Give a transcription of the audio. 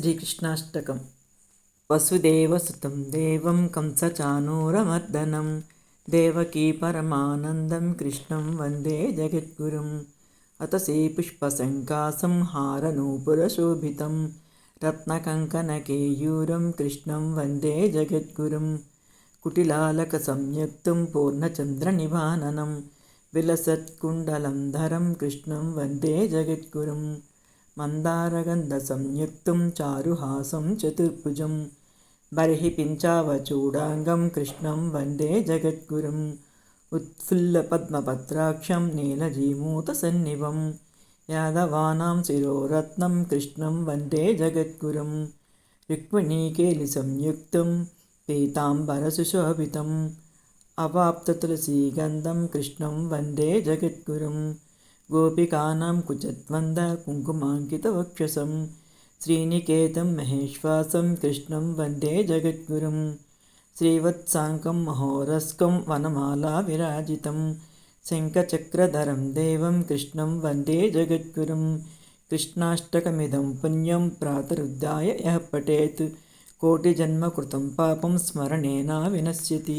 శ్రీకృష్ణాష్టకం వసుదేవసుతం దేవం కంసచానూరమర్దనం దేవకీ పరమానందం కృష్ణం వందే జగద్గురుం అతసే పుష్పశంకాసం హారనూపురశోభితం రత్నకంకణకేయూరం కృష్ణం వందే జగద్గురుం కుటిలాలక కుటిలాలకసంయుక్తం పూర్ణచంద్రనిభాననం విలసత్కుండలంధరం కృష్ణం వందే జగద్గురుం మందారగంధసంయుక్తం చారుహాసం చతుర్భుజం బర్హి పించావచూడాంగం కృష్ణం వందే జగద్గురుం उत्फुल्लपद्मपत्राक्षं नीलजीमूतसन्निभं यादवानां शिरोरत्नं कृष्णं वन्दे जगद्गुरुं रुक्मिणीकेलिसंयुक्तं पीताम्बरसुशोभितम् अवाप्ततुलसीगन्धं कृष्णं वन्दे గోపికానాం కుచత్వంద కుంకుమాంకితవక్షసం శ్రీనికేతం మహేశ్వాసం కృష్ణం వందే జగద్గురుం శ్రీవత్సాంకం మహోరస్కం వనమాలా విరాజితం శంఖచక్రధరం దేవం కృష్ణం వందే జగద్గురుం కృష్ణాష్టకమిదం పుణ్యం ప్రాతరుద్ధాయ యః పఠేత్ కోటిజన్మకృతం పాపం స్మరణేనా వినశ్యతి